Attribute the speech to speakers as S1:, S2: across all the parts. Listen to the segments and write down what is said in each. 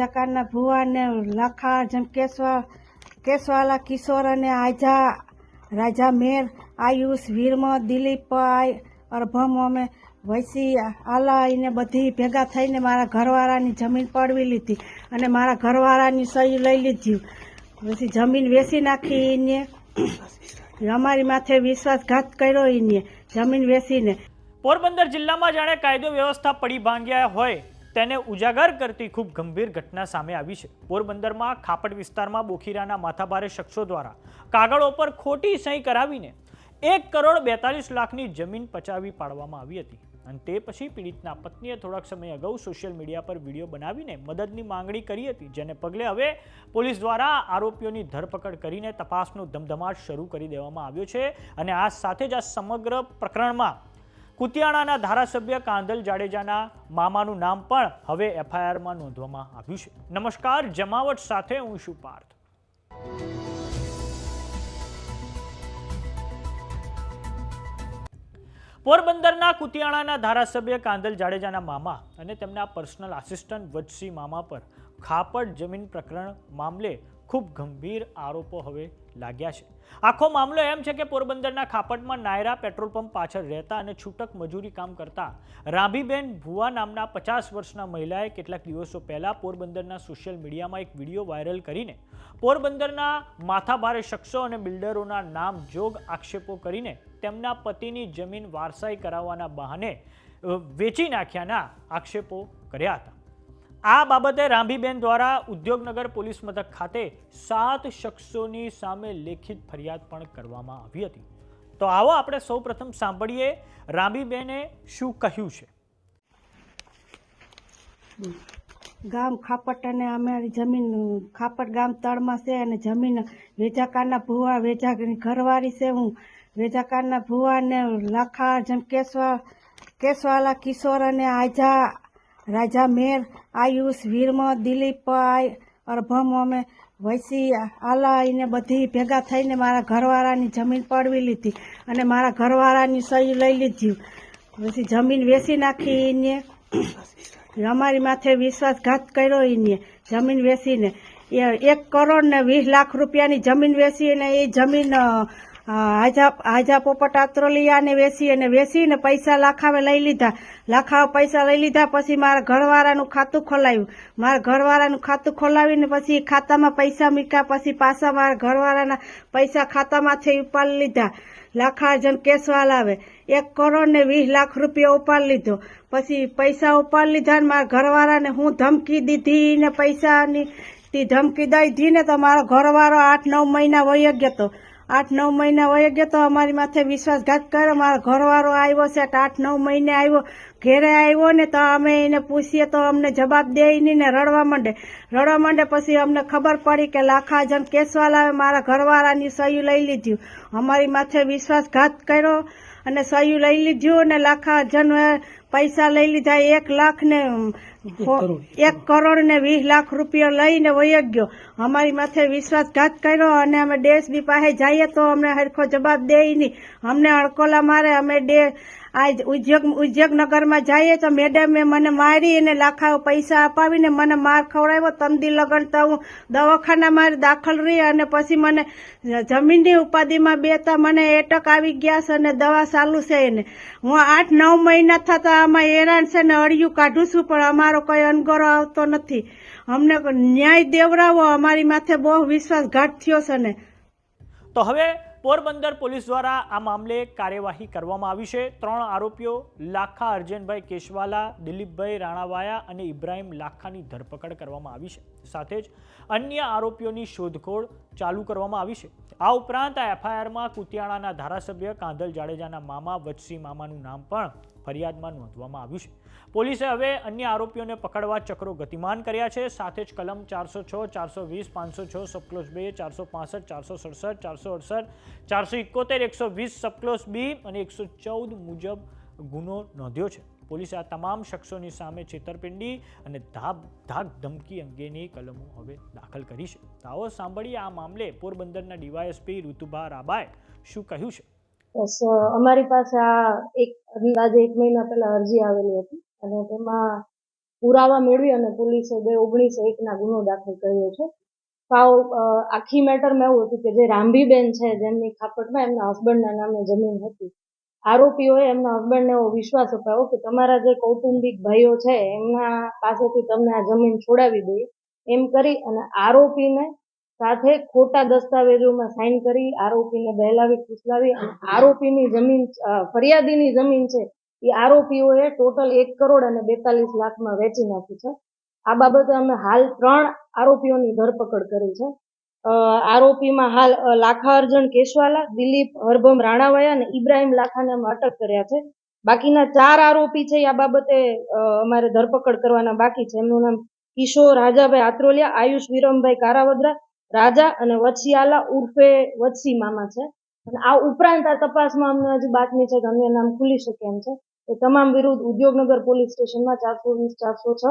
S1: વેજાકારના ભુવા ને લખા, જેમ કેશવા, કેશવાલા, કિશોર અને આજા, રાજા મેર, આયુષ, વીરમ દિલીપ અરભમ, અમે વૈસી આલાઈને બધી ભેગા થઈને મારા ઘરવાળાની જમીન પડવી લીધી અને મારા ઘરવાળાની સહી લઈ લીધી. પછી જમીન વેચી નાખી એને અમારી માથે વિશ્વાસઘાત કર્યો એને જમીન વેચીને.
S2: પોરબંદર જિલ્લામાં જાણે કાયદો વ્યવસ્થા પડી ભાંગ્યા હોય. તેને ઉજાગર કરતી ખૂબ ગંભીર ઘટના સામે આવી છે. પોરબંદરમાં ખાપટ વિસ્તારમાં બોખીરાના માથાભારે શખ્સો દ્વારા કાગળો પર ખોટી સહી કરાવીને એક કરોડ બેતાલીસ લાખની જમીન પચાવી પાડવામાં આવી હતી. અને તે પછી પીડિતના પત્નીએ થોડાક સમય અગાઉ સોશિયલ મીડિયા પર વીડિયો બનાવીને મદદની માંગણી કરી હતી, જેને પગલે હવે પોલીસ દ્વારા આરોપીઓની ધરપકડ કરીને તપાસનો ધમધમાટ શરૂ કરી દેવામાં આવ્યો છે. અને આ સાથે જ આ સમગ્ર પ્રકરણમાં કુતિયાણાના ધારાસભ્ય કાંધલ જાડેજાના મામાનું નામ પણ હવે એફઆઈઆરમાં નોંધવામાં આવ્યું છે. નમસ્કાર, જમાવટ સાથે હું શું પાર્થ. પોરબંદરના કુતિયાણાના ધારાસભ્ય કાંદલ જાડેજાના મામા અને તેમના પર્સનલ આસિસ્ટન્ટ વજસિંહ મામા પર ખાપડ જમીન પ્રકરણ મામલે ખૂબ ગંભીર આરોપો હવે લાગ્યા છે. આખો મામલો એમ છે કે પોરબંદરના ખાપટમાં નાયરા પેટ્રોલ પંપ પાછળ રહેતા અને છૂટક મજૂરી કામ કરતા રાંભીબેન ભુવા નામના પચાસ વર્ષના મહિલાએ કેટલાક દિવસો પહેલાં પોરબંદરના સોશિયલ મીડિયામાં એક વીડિયો વાયરલ કરીને પોરબંદરના માથાભારે શખ્સો અને બિલ્ડરોના નામ જોગ આક્ષેપો કરીને તેમના પતિની જમીન વારસાઈ કરાવવાના બહાને વેચી નાખ્યાના આક્ષેપો કર્યા હતા. આ બાબતે રાંભીબેન દ્વારા ઉદ્યોગનગર પોલીસ મથક ખાતે સાત શખ્સોની સામે લેખિત ફરિયાદ પણ કરવામાં આવી હતી. તો આવો આપણે સૌપ્રથમ સાંભળીએ રાંભીબેને શું કહ્યું છે.
S1: ગામ ખાપટ અને અમારી જમીન, ખાપટ ગામ તળમાં છે અને જમીન વેજાકારના ભુવા વેજા ઘરવાળી છે. હું વેજાકારના ભુવા ને લાખા, જેમ કેશવા, કેશવાલા, કિશોર અને આજા રાજા મેર, આયુષ, વીરમ, દિલીપભાઈ, અરભમ, અમે વૈસી, આલાઈને બધી ભેગા થઈને મારા ઘરવાળાની જમીન પડવી લીધી અને મારા ઘરવાળાની સહી લઈ લીધી. પછી જમીન વેચી નાખી એને અમારી માથે વિશ્વાસઘાત કર્યો એને જમીન વેચીને. એ એક કરોડ ને વીસ લાખ રૂપિયાની જમીન વેચીને એ જમીન હાજા હાજા પોપટ આત્રોલિયાને વેસી અને વેચીને પૈસા લાખાવે લઈ લીધા. લાખાવે પૈસા લઈ લીધા, પછી મારા ઘરવાળાનું ખાતું ખોલાવ્યું. મારા ઘરવાળાનું ખાતું ખોલાવીને પછી ખાતામાં પૈસા મૂક્યા, પછી પાછા મારા ઘરવાળાના પૈસા ખાતામાંથી ઉપાડી લીધા. લાખાર્જન કેસવાલ આવે. એક કરોડ ને વીસ લાખ રૂપિયા ઉપાડી લીધો. પછી પૈસા ઉપાડી લીધા ને મારા ઘરવાળાને હું ધમકી દીધી ને પૈસાની ધમકી દઈ દીધી ને તો મારો ઘરવાળો આઠ નવ મહિના વયો ગયો તો. આઠ નવ મહિના વહી ગયો તો અમારી માથે વિશ્વાસઘાત કર્યો. મારો ઘરવાળો આવ્યો છે આઠ નવ મહિને આવ્યો. ઘેરે આવ્યો ને તો અમે એને પૂછીએ તો અમને જવાબ દે નહીં ને રડવા માંડે. રડવા માંડે પછી અમને ખબર પડી કે લાખાજન કેસવાલાએ મારા ઘરવાળાની સહી લઈ લીધી. અમારી માથે વિશ્વાસઘાત કર્યો અને સહી લઈ લીધું અને લાખાજન પૈસા લઈ લીધા એક લાખ ને એક કરોડ. ને વીસ લાખ રૂપિયા લઈને વયો ગયો. અમારી માથે વિશ્વાસઘાત કર્યો અને અમે ડીએસબી પાસે જઈએ તો અમને હરખો જવાબ દે નહીં. અમને અડકોલા મારે અમે ડે આજ ઉદ્યોગ ઉદ્યોગનગરમાં જઈએ તો મેડમે મને મારી અને લાખા પૈસા અપાવીને મને માર ખવડાવ્યો. તંદી લગન તો હું દવાખાના મારે દાખલ રહી અને પછી મને જમીનની ઉપાધિમાં બેતા મને એટક આવી ગયા છે અને દવા ચાલુ છે એને. હું આઠ નવ મહિના થતા આમાં હેરાન છે ને અડિયું કાઢું છું પણ અમારો કોઈ અનગરો આવતો નથી. અમને ન્યાય દેવડાવો, અમારી માથે બહુ વિશ્વાસઘાત થયો છે ને.
S2: તો હવે પોરબંદર પોલીસ દ્વારા આ મામલે કાર્યવાહી કરવામાં આવી છે. ત્રણ આરોપીઓ, લાખા અર્જનભાઈ કેશવાલા, દિલીપભાઈ રાણાવાયા અને ઇબ્રાહિમ લાખાની ધરપકડ કરવામાં આવી છે. સાથે જ અન્ય આરોપીઓની શોધખોળ ચાલુ કરવામાં આવી છે. આ ઉપરાંત આ એફઆઈઆરમાં કુતિયાણાના ધારાસભ્ય કાંધલ જાડેજાના મામા વત્સી મામાનું નામ પણ ફરિયાદમાં નોંધવામાં આવ્યું છે. પોલીસે હવે અન્ય આરોપીઓને પકડવા ચક્રો ગતિમાન કર્યા છે. સાથે જ કલમ ચારસો છ, ચારસો વીસ, પાંચસો છ, સબક્લોઝ બે, ચારસો પાસઠ, ચારસો સડસઠ, ચારસો અડસઠ, ચારસો ઇકોતેર, એકસો વીસ, સબક્લોઝ બી અને એકસો ચૌદ મુજબ ગુનો નોંધ્યો છે. પોલીસે આ તમામ શખ્સોની સામે છેતરપિંડી અને ધાબ ધાક ધમકી અંગેની કલમો હવે દાખલ કરી છે. તો આવો સાંભળીએ આ મામલે પોરબંદરના ડીવાયએસપી ઋતુભા રાબાએ શું કહ્યું છે?
S3: બસ અમારી પાસે આ એક અંદાજે એક મહિના પહેલા અરજી આવેલી હતી અને તેમાં પુરાવા મેળવી અને પોલીસે બે ઓગણીસો એકના ગુનો દાખલ કર્યો છે. સાવ આખી મેટરમાં એવું હતું કે જે રાંભીબેન છે, જેમની ખાપટમાં એમના હસબન્ડના નામે જમીન હતી આરોપીઓએ એમના હસબન્ડને એવો વિશ્વાસ અપાવ્યો કે તમારા જે કૌટુંબિક ભાઈઓ છે, એમના પાસેથી તમને આ જમીન છોડાવી દઈએ એમ કરી અને આરોપીને સાથે ખોટા દસ્તાવેજોમાં સાઇન કરી, આરોપીને બહેલાવી, ફૂસલાવી અને આરોપીની જમીન ફરિયાદીની જમીન છે, એ આરોપીઓએ ટોટલ એક કરોડ અને બેતાલીસ લાખમાં વેચી નાખી છે. આ બાબતે અમે હાલ ત્રણ આરોપીઓની ધરપકડ કરી છે. આરોપીમાં હાલ લાખા અર્જણ કેશવાલા, દિલીપ હરભમ રાણાવાયા અને ઇબ્રાહિમ લાખાને અમે અટક કર્યા છે. બાકીના ચાર આરોપી છે, આ બાબતે અમારે ધરપકડ કરવાના બાકી છે. એમનું નામ કિશોર રાજાભાઈ આત્રોલિયા, આયુષ વિરમભાઈ કારાવદ્રા, રાજા અને વછિયાલા ઉર્ફે વત્સી મામા છે. અને આ ઉપરાંત આ તપાસમાં અમને હજી બાતમી છે કે અન્ય નામ ખુલી શકે એમ છે. એ તમામ વિરુદ્ધ ઉદ્યોગનગર પોલીસ સ્ટેશનમાં ચારસો વીસ, ચારસો છ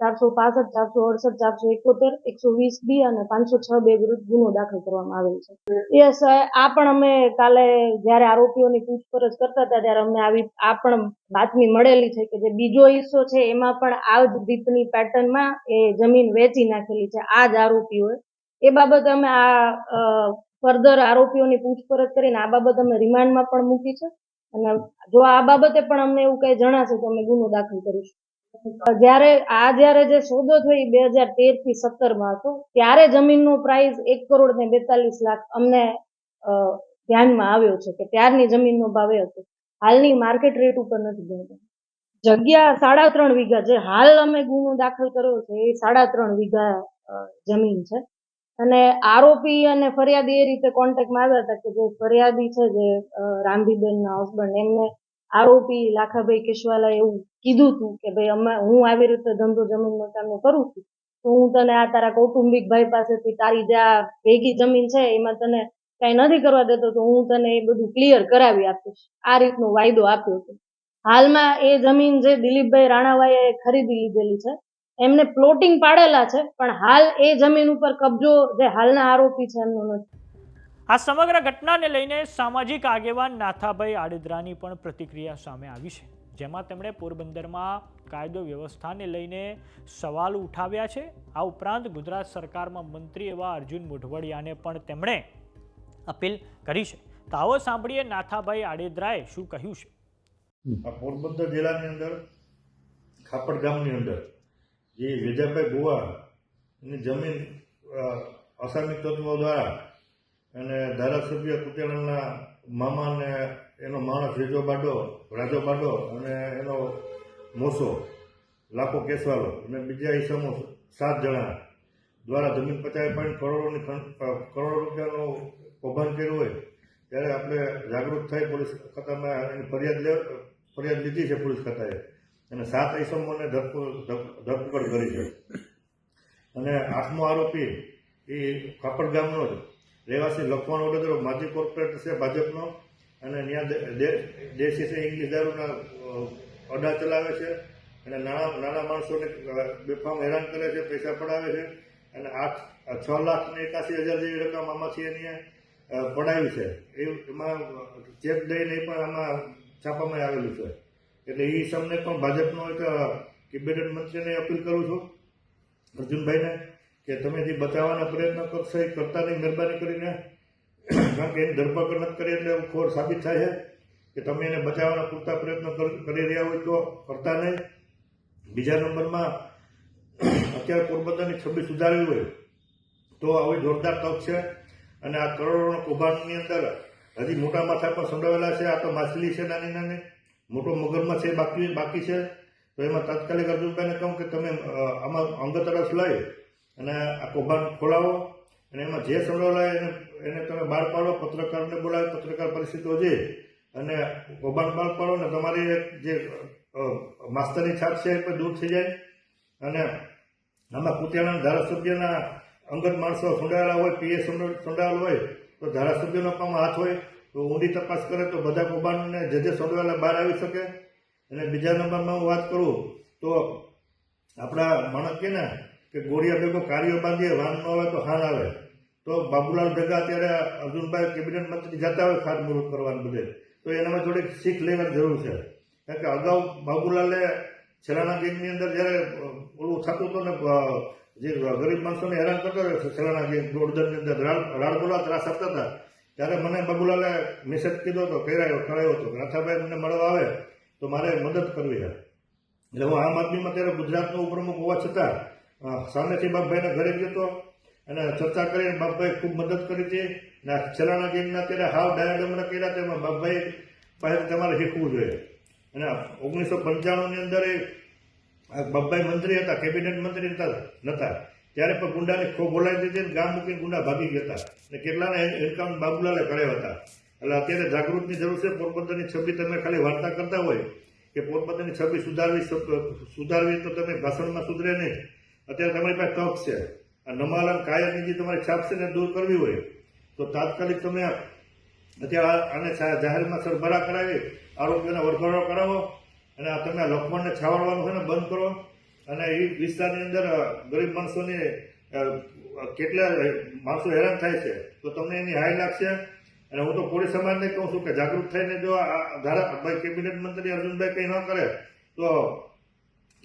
S3: ચારસો પાસઠ, ચારસો અડસઠ, ચારસો એકોતેર, એકસો વીસ બી અને પાંચસો છ બે વિરુદ્ધ ગુનો દાખલ કરવામાં આવેલ છે. યસ આ પણ અમે કાલે જ્યારે આરોપીઓની પૂછપરછ કરતા હતા ત્યારે અમને આવી આ પણ બાતમી મળેલી છે કે જે બીજો હિસ્સો છે એમાં પણ આ જ રીતની પેટર્નમાં એ જમીન વેચી નાખેલી છે આ જ આરોપીઓએ. એ બાબતે અમે આ ફર્ધર આરોપીઓની પૂછપરછ કરીને આ બાબત અમે રિમાન્ડમાં પણ મૂકી છે. અને જો આ બાબતે પણ અમને એવું કઈ જણાશે તો અમે ગુનો દાખલ કરીશું. જ્યારે, આ જ્યારે જે સોદો થયો બે હજાર તેરથી સત્તરમાં હતો, ત્યારે જમીનનો પ્રાઇસ એક કરોડ ને બેતાલીસ લાખ અમને ધ્યાનમાં આવ્યો છે કે ત્યારની જમીનનો ભાવ એ હતો. હાલની માર્કેટ રેટ ઉપર નથી ગણતો. જગ્યા સાડા ત્રણ વીઘા જે હાલ અમે ગુનો દાખલ કર્યો છે એ સાડા ત્રણ વીઘા જમીન છે. અને આરોપી અને ફરિયાદી એ રીતે કોન્ટેક્ટમાં આવ્યા હતા કે જે ફરિયાદી છે જે રામભીબેનના હસબન્ડ એમને આરોપી લાખાભાઈ કેશવાલાએ એવું કીધું હતું કે ભાઈ અમે, હું આવી રીતે ધંધો જમીન મકાનનો કરું છું, તો હું તને આ તારા કૌટુંબિક ભાઈ પાસેથી તારી જે આ ભેગી જમીન છે એમાં તને કઈ નથી કરવા દેતો, તો હું તને એ બધું ક્લિયર કરાવી આપીશ. આ રીતનો વાયદો આપ્યો હતો. હાલમાં એ જમીન જે દિલીપભાઈ રાણાવાએ ખરીદી લીધેલી છે, એમને પ્લોટિંગ પાડેલા છે, પણ હાલ એ જમીન ઉપર કબજો જે હાલના આરોપી છે એમનો નથી.
S2: આ સમગ્ર ઘટનાને લઈને સામાજિક આગેવાન નાથાભાઈ આડેદરાની પણ પ્રતિક્રિયા સામે આવી છે, જેમાં તેમણે પોરબંદરમાં કાયદો વ્યવસ્થાને લઈને સવાલ ઉઠાવ્યા છે. આ ઉપરાંત ગુજરાત સરકારમાં મંત્રી એવા અર્જુન મોઢવડિયાને પણ તેમણે અપીલ કરી છે. તો આવો સાંભળીએ નાથાભાઈ આડેદરાએ શું કહ્યું છે.
S4: પોરબંદર જિલ્લાની અંદર ખાપડ ગામની અંદર, જે વેજાભાઈ બુવા જમીન અસામી તત્વો દ્વારા અને ધારાસભ્ય કુટેલાના મામાને એનો માણસ રેજો બાડો, રાજો બાડો અને એનો મોસો, લાખો કેસવાલો અને બીજા ઈસમો સાત જણા દ્વારા જમીન પચાવી પોઈન્ટ કરોડોની કરોડો રૂપિયાનું કૌભાંડ કર્યું હોય, ત્યારે આપણે જાગૃત થઈ પોલીસ ખાતામાં એની ફરિયાદ લે, ફરિયાદ લીધી છે પોલીસ ખાતાએ. અને સાત ઈસમોને ધરપકડ ધર- ધરપકડ કરી છે. અને આઠમો આરોપી એ કાપડ ગામનો જ રહેવાસી લખવાનો વડોદરો માજી કોર્પોરેટર છે ભાજપનો. અને ત્યાં દેશી છે ઇંગ્લિશ દારૂના અડા ચલાવે છે. અને નાના નાના માણસોને બેફામ હેરાન કરે છે પૈસા પડાવે છે. અને આઠ છ લાખ ને એકાસી હજાર જેવી રકમ આમાંથી એની અ, પડાવી છે. એમાં ચેક દઈને પણ આમાં છાપામાં આવેલું છે. એટલે એ સમને પણ ભાજપનો એક કેબિનેટ મંત્રીને અપીલ કરું છું. અર્જુનભાઈને. કે તમે જે બચાવવાના પ્રયત્ન કરશો એ કરતા નહીં મહેરબાની કરીને, કારણ કે એની ધરપકડ નથી કરી એટલે ખોર સાબિત થાય છે કે તમે એને બચાવવાના પૂરતા પ્રયત્નો કર- રહ્યા હોય તો કરતા નહીં. બીજા નંબરમાં, અત્યારે પોરબંદરની છબી સુધારવી હોય તો આવી જોરદાર તક છે અને આ કરોડોના કૌભાંડની અંદર હજી મોટા માથા પણ સંડાવેલા છે. આ તો માછલી છે નાની નાની. મોટો મગરમાં છે બાકી બાકી છે. તો એમાં તાત્કાલિક અર્જુનભાઈને કહું કે તમે આમાં અંગત રસ લઈ અને આ કૌભાંડ ખોલાવો અને એમાં જે સંડોવાયેલા એને એને તમે બહાર પાડો, પત્રકારને બોલાવે, પત્રકાર પરિસ્થિતિઓ જે અને કૌભાંડ બહાર પાડો ને તમારી જે માસ્તરની છાપ છે એ દૂર થઈ જાય. અને આમાં કુતિયાણા ધારાસભ્યના અંગત માણસો સંડાયેલા હોય, પીએ સંડાયેલ હોય, તો ધારાસભ્યનો પણ હાથ હોય, તો ઊંડી તપાસ કરે તો બધા કૌભાંડને જે જે સંડોયેલા બહાર આવી શકે. અને બીજા નંબરમાં હું વાત કરું તો આપણા માણસ કે ને કે ગોળિયા ભેગો કાર્યો બાંધીએ, વાન ન આવે તો હાન આવે. તો બાબુલાલ ભેગા અત્યારે અર્જુનભાઈ કેબિનેટ મંત્રી જતા હોય ખાતમુહૂર્ત કરવાનું બધે તો એનામાં થોડીક શીખ લેવાની જરૂર છે. કારણ કે અગાઉ બાબુલાલે છેલ્લાના ગેમની અંદર જ્યારે ઓલું થતું હતું ને જે ગરીબ માણસોને હેરાન કરતો હતો છેલ્લાના ગેમ દોડદરની અંદર રાડ બોલા ત્રાસ આપતા હતા. ત્યારે મને બાબુલાલે મેસેજ કીધો હતો કહેરાયો કરાયો હતો નાથાભાઈ મને મળવા આવે તો મારે મદદ કરવી છે. એટલે હું આમ આદમીમાં ત્યારે ગુજરાતનો ઉપપ્રમુખ હોવા છતાં સામેથી બાપભાઈના ઘરે ગયો અને ચર્ચા કરીને બાપભાઈ ખૂબ મદદ કરી હતી ને છેલ્લાના ગેમના ત્યારે હાવ ડાયાડમરા કર્યા તેમાં બાપભાઈ પાસે તમારે શીખવું જોઈએ. અને ઓગણીસો પંચાણુંની અંદર એ બાપભાઈ મંત્રી હતા, કેબિનેટ મંત્રી હતા, નતા. ત્યારે પણ ગુંડાની ખો બોલાવી દીધી અને ગામ મૂકીને ગુંડા ભાગી ગયા હતા. અને કેટલાને એન્કાઉન્ટ બાબુલાલે કર્યા હતા. એટલે અત્યારે જાગૃતની જરૂર છે, પોરબંદરની છબી તમે ખાલી વાર્તા કરતા હોય કે પોરબંદરની છબી સુધારવી સુધારવી તો તમે ભાષણમાં સુધરે નહીં. અત્યારે તમારી પાસે તક છે. આ નમાલન કાયમની જે તમારી છાપ છે ને દૂર કરવી હોય, તો તાત્કાલિક તમે અત્યારે આને જાહેરમાં સરભરા કરાવી આરોગ્યના વરઘોડો કરાવો અને આ તમે લખમણને છાવડવાનું છે ને બંધ કરો. અને એ વિસ્તારની અંદર ગરીબ માણસોની કેટલા માણસો હેરાન થાય છે, તો તમને એની હાય લાગશે. અને હું તો કોળી સમાજને કહું છું કે જાગૃત થઈને જો આ ધારા ભાઈ કેબિનેટ મંત્રી અર્જુનભાઈ કંઈ ન કરે, તો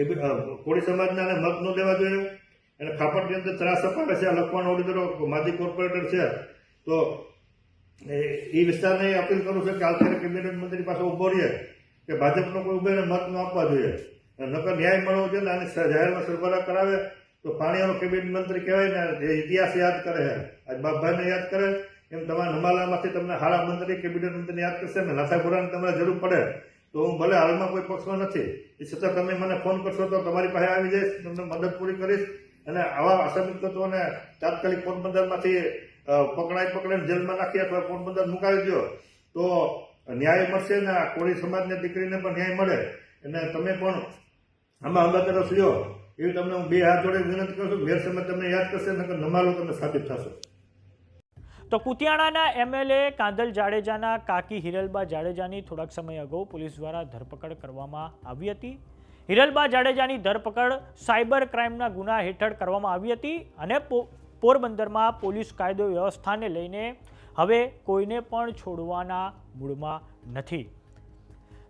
S4: અ, કોળી સમાજના મત ન દેવા જોઈએ. અને ખાપટની અંદર ત્રાસ અપાવે છે આ લખવાનો ઓડિટરો માજી કોર્પોરેટર છે તો એ વિસ્તારને અપીલ કરું છું કે આવતીકાલે કેબિનેટ મંત્રી પાસે ઊભો રહીએ કે ભાજપનો કોઈ ઉભેને મત ન આપવા જોઈએ. અને નકર ન્યાય મળવો જોઈએ ને આને જાહેરમાં સરભરા કરાવે તો પાણીયાનો કેબિનેટ મંત્રી કહેવાય ને જે ઇતિહાસ યાદ કરે છે. આજ બાપભાઈને યાદ કરે એમ તમારા હમાલામાંથી તમને હારા મંત્રી કેબિનેટ મંત્રી યાદ કરશે ને નાથાપુરાની તમારે જરૂર પડે. તો હું ભલે હાલમાં કોઈ પક્ષમાં નથી, એ છતાં તમે મને ફોન કરશો તો તમારી પાસે આવી જઈશ, તમને મદદ પૂરી કરીશ. અને આવા અસમિત તત્વોને તાત્કાલિક પોરબંદરમાંથી પકડાઈ પકડાઈને જેલમાં નાખી અથવા પોરબંદર મુકાવી દો તો ન્યાય મળશે ને આ કોળી સમાજની દીકરીને પણ ન્યાય મળે. અને તમે પણ આમાં અંબા તરફ લ્યો. એવી તમને હું બે હાથ જોડે વિનંતી કરું છું. સમય તમને યાદ કરશે, નકર નમાલો તમે સાબિત થશો.
S2: તો કુતિયાણાના એમએલએ કાંદલ જાડેજાના કાકી હિરલબા જાડેજાની થોડાક સમય અગાઉ પોલીસ દ્વારા ધરપકડ કરવામાં આવી હતી. હિરલબા જાડેજાની ધરપકડ સાયબર ક્રાઇમના ગુના હેઠળ કરવામાં આવી હતી અને પોરબંદરમાં પોલીસ કાયદો વ્યવસ્થાને લઈને હવે કોઈને પણ છોડવાના મૂડમાં નથી.